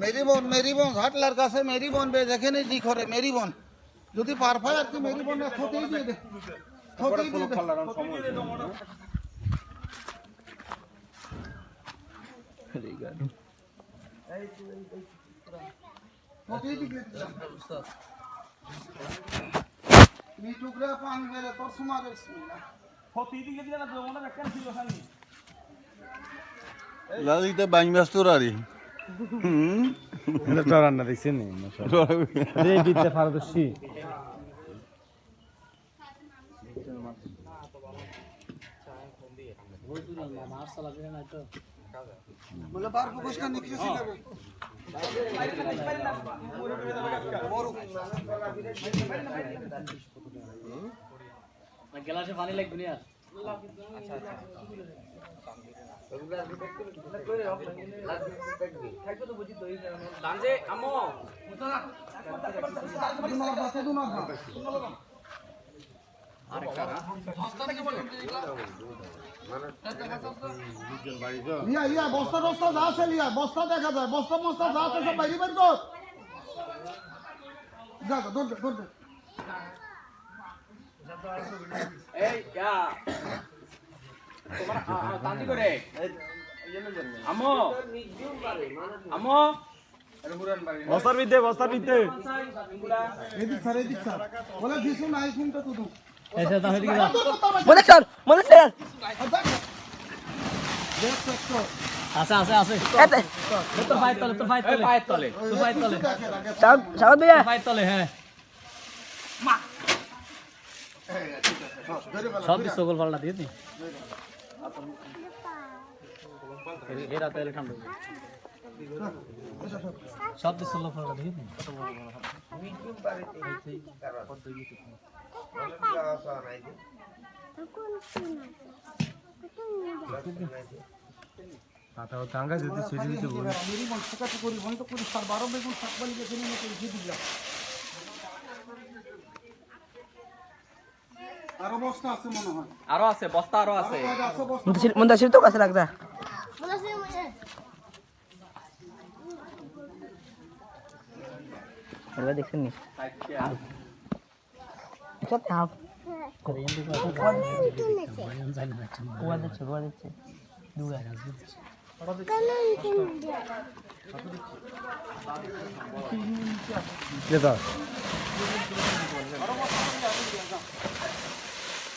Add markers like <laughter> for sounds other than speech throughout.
Mary বোন Mary বোন হাটলার কাছে মেরি বোন বে যেখানে জি করে মেরি বোন। যদি পার পায় আর কি মেরি বোন দে ক্ষতিই দিয়ে দে। ক্ষতিই দিয়ে দে। নি টুকরা পান মেরে তোর সুমারে লালিতে বাইং ব্যস্ত রান্না দেখছেন <laughs> বিদ্যা পারদর্শী। গ্লাসে পানি লাগবে না লিয়া লিয়া বস্তা বস্তা যা। আছে লিয়া বস্তা দেখা যায় বস্তা মস্তা যা আছে সব বাইরে বের কর যা দে, দৌড় এই বস্তার বিদ্যে বস্তার বিদ্যে। এদিক স্যার এদিক স্যার। বলে দিছু নাই ফোনটা তুই এসে দাও এদিকে দাও স্যার স্যার। দেখ আছে আছে। আছে তোর পায়ের তলে তোর পায়ের তলে। পায়ের তলে। তোর পায়ের তলে। দেখে রাখে সাবাদ পায়ের তলে হ্যাঁ। সব সকল পাল্টা দিয়ে দি এ রাতে ঠান্ডা সব কিছু সকল পাল্টা দিয়ে দি মাথা টাঙ্গা যদি ছেড়ে দিতে বলি মেরি বল ছোকাটি করি বন্ধ করি স্যার বারো বেগুন শাকবালি গেছে নিয়ে দিলাম আরও বস্তা আছে মনে হয়। আরও আছে বস্তা আরও আছে। আছে মুন্তাসির তো কাছে লাগদা দেখছেন নি? যেটা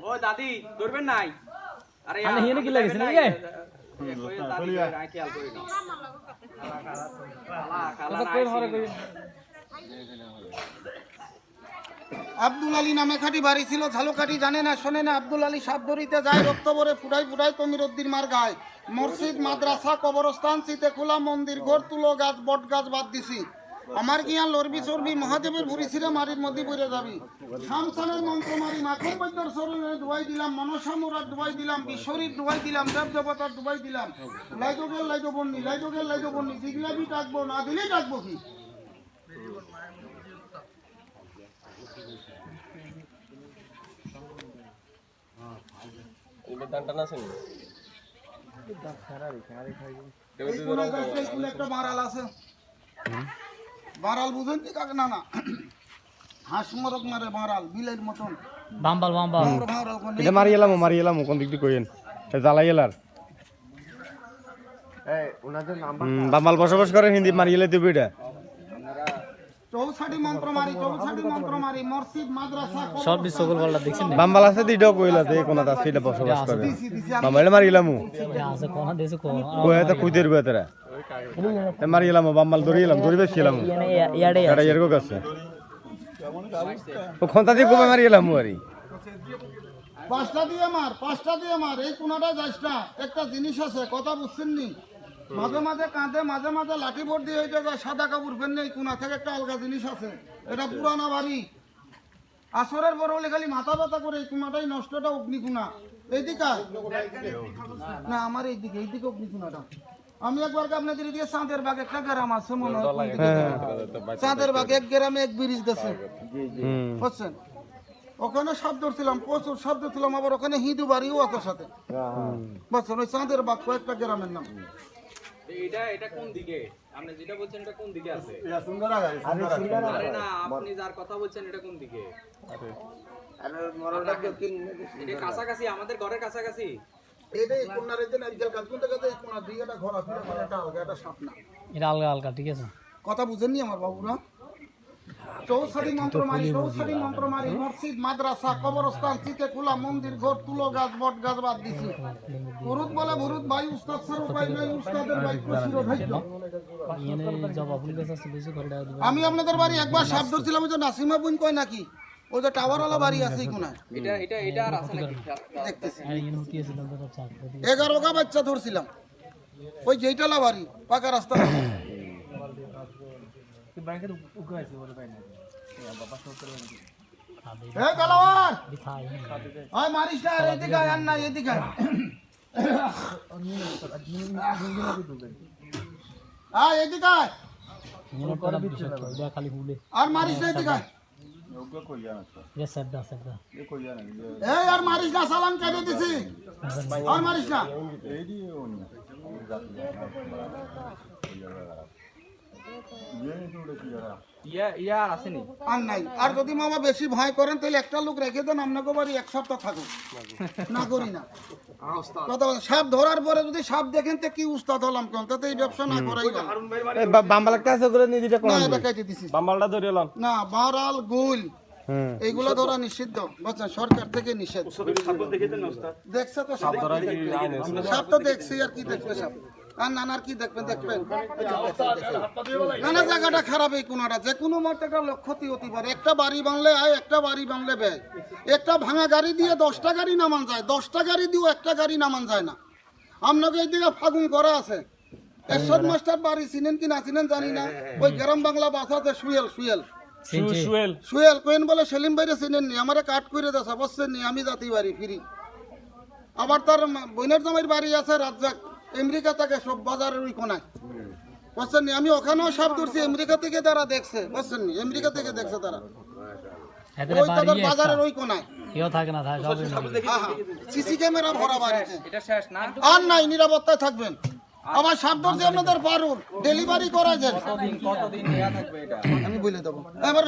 ও দাদি ধরবেন নাই? আরে হিনে কি লাগিছে নাকি? খালা খালা কই? আব্দুল আলী নামে খাটি বাড়ি ছিল, ঝালকাঠি জানে না, শোনে না। আব্দুল আলী সাপ ধরিতে যায় রক্ত ভরে ফুটাই ফুটাই তমিরুদ্দিন মার গায়। মসজিদ, মাদ্রাসা, কবরস্থান, চিতে খোলা, মন্দির, ঘর, তুলো গাছ, বট গাছ বাদ দিছি। আমার গিয়া লড়বি চর্বি মহাদেবের ভুরি ছিঁড়ে মারির মধ্যে পড়ে যাবি। শামসানের মন্ত্র মারি মাখন বৈদ্যর শরীরে ডুবাই দিলাম, মনসা মোরার ডুবাই দিলাম, বিশ্বরীর ডুবাই দিলাম দেব দেবতার ডুবাই দিলাম। লাইটো গেল লাইটো বন্নি লাইটো গেল লাইটো বন্নি জিগলাবি ডাকবো না দিলেই ডাকবো কি? একটা বারাল আছে বারাল বুঝেন কি কাকে? না না। হাঁস মরক মারে বারাল বিলের মতন। বাম্বাল বাম্বাল। বড় বারাল কোন এটা মারি এলাম মারি এলাম কোন দিক দিয়ে কইেন জ্বালাই এলার। বামাল বসবাস করে হিন্দি মারি এলে দেবে এটা। চৌষাটি মন্ত্র মারি চৌষাটি মন্ত্র মারি মসজিদ মাদ্রাসা সব সকল পাল্টা দেখছেন নি? বাম্বাল আছে কইলা কোন আছে এটা বসবাস করে। দিছি দিছি আমি বামালে মারি এলাম আছে কোন দেশে কোন? কয়ে তো কুইদের বেতরা মারি এলাম বাম্বাল ধরি ইয়াড়ে আছে। ও খন্তা দিয়ে কমে মারি এলাম আরি। পাঁচটা দিয়ে মার পাঁচটা দিয়ে মার এই কোনাটা যাস না। একটা জিনিস আছে কথা বুঝছেন নি? মাঝে মাঝে কাঁধে মাঝে মাঝে লাঠি বোর্ড দিয়ে হইতে যায় সাদা কাপড় ফেললে এই কোনা থেকে একটা আলগা জিনিস আছে। এটা পুরানা বাড়ি। আসরের বড় হলে খালি মাথা ব্যথা করে এই কোনাটাই নষ্টটা অগ্নিকুণা এইদিকে না আমার এইদিকে এইদিকে অগ্নিকুণাটা আমি একবার আপনাদের এদিকে চাঁদের বাগ একটা গ্রাম আছে মনে হয় গ্রাম? চাঁদের বাগ এক গ্রামে এক ব্রিজ দেশে বুঝছেন? ওখানে সাপ ধরছিলাম প্রচুর সাপ ধরছিলাম আবার ওখানে হিন্দু বাড়িও আছে সাথে। বুঝছেন? ওই চাঁদের বাগ কয়েকটা গ্রামের নাম। এটা এটা কোন দিকে? আপনি যেটা বলছেন এটা কোন দিকে আছে? এটা সুন্দর আগাই সুন্দর আগাই আরে না আপনি যার কথা বলছেন এটা কোন দিকে? এটা কাছাকাছি আমাদের ঘরের কাছাকাছি? এটা এই কোনার এই যে নারকেল গাছ কোনটা গাছ এই কোনার দিকে একটা ঘোরা ফিরে করে একটা আলগা একটা সাপ না এটা আলগা আলগা ঠিক আছে। কথা বুঝেননি আমার বাবুরা? চৌসারি মন্ত্র মারি চৌসারি মন্ত্র মারি মসজিদ মাদ্রাসা কবরস্থান চিতে খোলা মন্দির ঘর তুলো গাছ বট গাছ বাদ দিছি। ভরুত বলে ভরুত ভাই উস্তাদ স্যার উপায় নাই উস্তাদের বেশি করে টাকা আমি আপনাদের বাড়ি একবার সাপ ধরছিলাম ওই যে নাসিমা বোন কয় নাকি? ওই যে টাওয়ার টাওয়ারওয়ালা বাড়ি আছে কোনায়। এটা এটা এটা আর আছে নাকি? দেখতেছি। দিবে এগারো গা বাচ্চা ধরছিলাম। ওই যেইটালা বাড়ি পাকা রাস্তা। এই কালাওয়ার খাই ওই মারিস না আর এদিকে আয়, আর না এদিকে আয়। আয় এদিকে আয়। করা এটা খালি হুলে আর মারিস না এদিকে আয়। এ এ আর মারিস না সালাম কেটে দিছি। আর মারিস না। আর নাই। আর যদি মামা বেশি ভয় করেন তাহলে একটা লোক রেখে দেন আপনাকে বাড়ি এক সপ্তাহ থাকুক। না করি না। কথা সাপ ধরার পরে যদি সাপ দেখেন তো কি উস্তাদ হলাম কেন? তাতে এই ব্যবসা না করাই গেল আছে করে নিয়ে দিতে না এটা কেটে দিছি। বাম্বালটা ধরে এলাম না বারাল গুল। হুম। এইগুলো ধরা নিষিদ্ধ। বুঝছেন সরকার থেকে নিষেধ। দেখছে তো সাপ। সাপ তো দেখছি আর কি দেখবে সাপ? আর নানার কি দেখবেন দেখবেন। নানা জায়গাটা খারাপ এই কোনাটা। যে কোনো মতে একটা লক্ষ ক্ষতি হতে পারে একটা বাড়ি বাংলে আয় একটা বাড়ি বাংলে ব্যয়। একটা ভাঙা গাড়ি দিয়ে দশটা গাড়ি নামান যায়। দশটা গাড়ি দিয়েও একটা গাড়ি নামান যায় না। আপনাকে এইদিকে ফাগুন করা আছে। এরশাদ মাস্টার বাড়ি চিনেন কি না চিনেন জানি না। ওই গ্রাম বাংলা বাসা আছে সুয়েল সুয়েল। সুয়েল। সুয়েল কোয়েন বলে সেলিম ভাইরে চিনেননি আমারে কাট করে দেছে অবশ্যই নি। আমি জাতি বাড়ি ফিরি। আবার তার বোনের জামাইয়ের বাড়ি আছে রাজ্জাক। আমেরিকা থেকে সব বাজারের ওই কোনায়। বুঝছেন নি আমি ওখানেও সাপ ধরছি আমেরিকা থেকে তারা দেখছে বুঝছেন নি আমেরিকা থেকে দেখছে তারা। ওই তাদের বাজারের ওই কোনায়। কেউ থাকে না থাকে সবই নেই। হ্যাঁ হ্যাঁ। সিসি ক্যামেরা ভরা বাড়িতে। আর নাই নিরাপত্তায় থাকবেন। আবার সাম্পর্কে ধরছি আপনাদের পারুন ডেলিভারি করা যায়। আমি বলে দেবো। এবার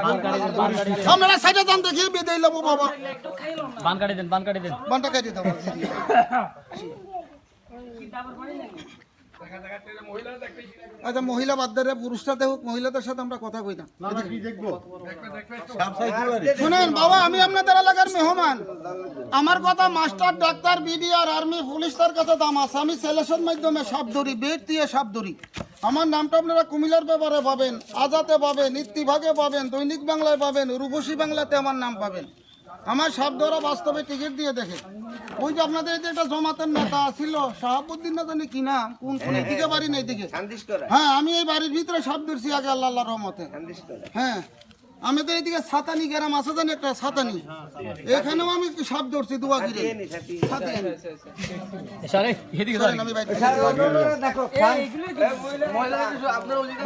আমার বান কাটি আপনারা সাইডে যান দেখি বেঁধে লবো বাবা। বান কাটি দেন বান কাটি দেন। বানটা কাটি দেবো <laughs> আচ্ছা মহিলা বাদ দেয় পুরুষটাতে হোক মহিলাদের সাথে আমরা কথা কই না। বাড়ি শুনেন বাবা আমি আপনাদের এলাকার মেহমান। আমার কথা master doctor BDR army police তার কাছে দাম আছে। আমি সেলেসের মাধ্যমে সাপ ধরি বেট দিয়ে সাপ ধরি। আমার নামটা আপনারা কুমিল্লার ব্যাপারে পাবেন আজাতে পাবেন ইত্তিভাগে পাবেন দৈনিক বাংলায় পাবেন রূপসী বাংলাতে আমার নাম পাবেন। আমার সাপ ধরা বাস্তবে টিকিট দিয়ে দেখে। ওই যে আপনাদের যে একটা জমাতের নেতা ছিল শাহাবুদ্দিন না জানি কিনা কোন কোন এদিকে বাড়ি নেই দিকে হ্যাঁ আমি এই বাড়ির ভিতরে সাপ ধরছি আগে আল্লাহ আল্লাহ রহমতে। হ্যাঁ আমাদের এদিকে সাতানি গ্রাম আছে জানি একটা সাতানি। এখানেও আমি সাপ ধরছি দুয়া গিরে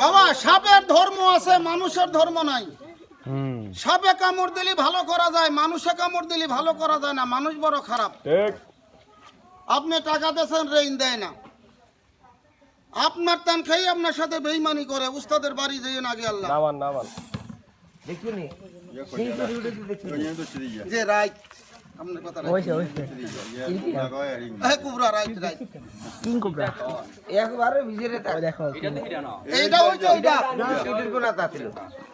বাবা সাপের ধর্ম আছে মানুষের ধর্ম নাই। সাপে কামড় দিলে ভালো করা যায় মানুষে কামড় দিলে ভালো করা যায় না মানুষ বড় খারাপ। আপনি টাকা দেন রেইন দেয় না। আপনার টান খেয়ে আপনার সাথে বেইমানি করে উস্তাদের বাড়ি যেয়ে আগে আল্লাহ। নামান নামান। তো গিয়া যে রাইট। আপনার কথা right। ইয়ে কুবরা এটা দেখি না এইটা ওই যে এইটা এইটা, থাম। এই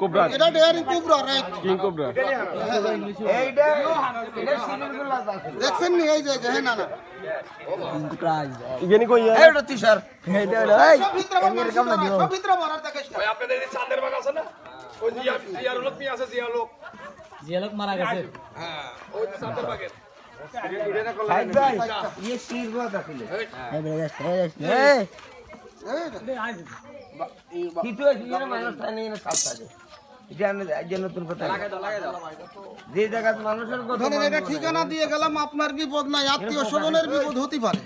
বার করি না বার করি না বার করি না আরে বাইর করেন বার বাইর করি করেন না করক করক বাইর করেন করেন করেন এই করক করক না না এই যে দেখো, এই যে কই না এই যা রাখ। এটা ডেয়ারি কই না এটা বানো। কোবরা এটা ডেয়ারি কুবরা রাইট কিং কোবরা দেখছেন নি এই যে এই যে, হ্যাঁ না না ইগেনি কই না সব ভিতরে বল, সব ভিতরে বল, আর দেখিস না। জিয়ালক মারা যে মানুষের কথা এটা ঠিকানা দিয়ে গেলাম আপনার বিপদ নাই? আত্মীয় স্বজনের বিপদ হতে পারে?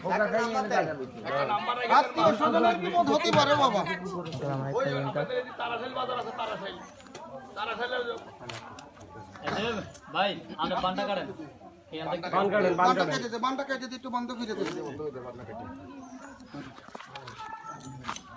আত্মীয় স্বজনের বিপদ হতে পারে বাবা? ভাই আমরা পান্ডা কাটেন। পান কাটেন পান বানটা কাটেন কেটে দে কেটে একটু বন্ধ করে দে।